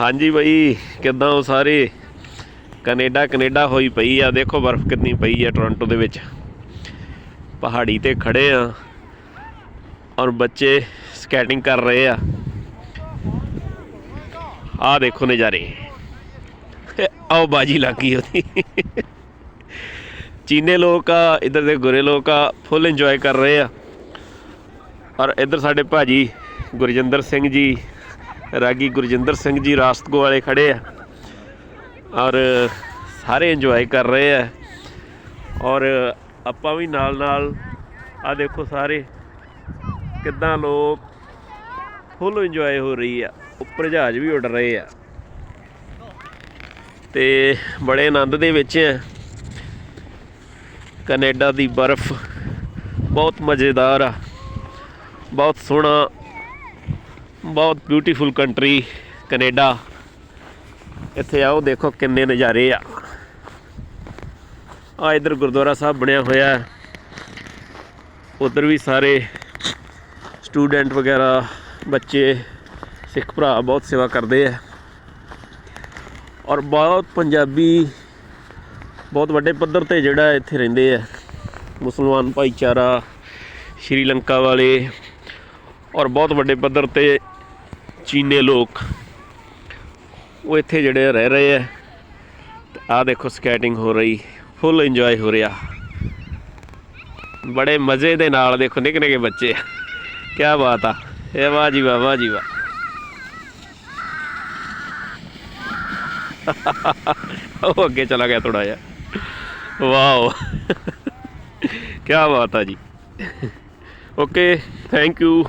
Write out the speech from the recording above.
ਹਾਂਜੀ ਬਈ, ਕਿੱਦਾਂ ਹੋ ਸਾਰੇ? ਕੈਨੇਡਾ ਕੈਨੇਡਾ ਹੋਈ ਪਈ ਆ। ਦੇਖੋ ਬਰਫ਼ ਕਿੰਨੀ ਪਈ ਆ ਟੋਰਾਂਟੋ ਦੇ ਵਿੱਚ। ਪਹਾੜੀ ਤੇ ਖੜੇ ਆ ਔਰ ਬੱਚੇ ਸਕੇਟਿੰਗ ਕਰ ਰਹੇ ਆ। ਆ ਦੇਖੋ ਨਜ਼ਾਰੇ। ਆਓ ਬਾਜੀ ਲੱਗੀ ਉਹਦੀ। ਚੀਨੇ ਲੋਕ ਆ, ਇਧਰ ਦੇ ਗੁਰੇ ਲੋਕ ਆ, ਫੁੱਲ ਇੰਜੋਏ ਕਰ ਰਹੇ ਆ। ਔਰ ਇਧਰ ਸਾਡੇ ਭਾਜੀ ਗੁਰਜਿੰਦਰ ਸਿੰਘ ਜੀ ਰਾਗੀ ਗੁਰਜਿੰਦਰ ਸਿੰਘ ਜੀ ਰਾਸਤਗੋ ਵਾਲੇ ਖੜੇ ਆ ਔਰ ਸਾਰੇ ਇੰਜੋਏ ਕਰ ਰਹੇ ਆ। ਔਰ ਆਪਾਂ ਵੀ ਨਾਲ ਨਾਲ ਆ ਦੇਖੋ ਸਾਰੇ, ਕਿੱਦਾਂ ਲੋਕ ਫੁੱਲ ਇੰਜੋਏ ਹੋ ਰਹੀ ਆ। ਉੱਪਰ ਜਹਾਜ਼ ਵੀ ਉੱਡ ਰਹੇ ਆ। ਤੇ ਬੜੇ ਆਨੰਦ ਦੇ ਵਿੱਚ ਆ। ਕੈਨੇਡਾ ਦੀ ਬਰਫ਼ ਬਹੁਤ ਮਜ਼ੇਦਾਰ ਆ। ਬਹੁਤ ਸੋਹਣਾ ਬਹੁਤ ਬਿਊਟੀਫੁਲ ਕੰਟਰੀ ਕੈਨੇਡਾ। ਇੱਥੇ ਆਓ, ਦੇਖੋ ਕਿੰਨੇ ਨਜ਼ਾਰੇ ਆ। ਆ ਇਧਰ ਗੁਰਦੁਆਰਾ ਸਾਹਿਬ ਬਣਿਆ ਹੋਇਆ ਹੈ। ਉਧਰ ਵੀ ਸਾਰੇ ਸਟੂਡੈਂਟ ਵਗੈਰਾ, ਬੱਚੇ, ਸਿੱਖ ਭਰਾ ਬਹੁਤ ਸੇਵਾ ਕਰਦੇ ਆ। ਔਰ ਬਹੁਤ ਪੰਜਾਬੀ, ਬਹੁਤ ਵੱਡੇ ਪੱਧਰ ਤੇ ਜਿਹੜਾ ਇੱਥੇ ਰਹਿੰਦੇ ਆ। ਮੁਸਲਮਾਨ ਭਾਈਚਾਰਾ, ਸ਼੍ਰੀਲੰਕਾ ਵਾਲੇ, ਔਰ ਬਹੁਤ ਵੱਡੇ ਪੱਧਰ ਤੇ ਚੀਨੇ ਲੋਕ, ਉਹ ਇੱਥੇ ਜਿਹੜੇ ਰਹਿ ਰਹੇ ਆ ਆ ਦੇਖੋ ਸਕੇਟਿੰਗ ਹੋ ਰਹੀ, ਫੁੱਲ ਇੰਜੋਏ ਹੋ ਰਿਹਾ। ਬੜੇ ਮਜ਼ੇ ਦੇ ਨਾਲ ਦੇਖੋ ਨਿੱਕੇ ਨਿੱਕੇ ਬੱਚੇ ਕੀ ਬਾਤ ਆ, ਇਹ ਵਾਹ ਜੀ ਵਾਹ ਵਾਹ ਜੀ ਵਾਹ। ਉਹ ਅੱਗੇ ਚਲਾ ਗਿਆ ਥੋੜਾ ਜਿਹਾ। ਵਾਓ ਕੀ ਬਾਤ ਆ ਜੀ। Okay, thank you.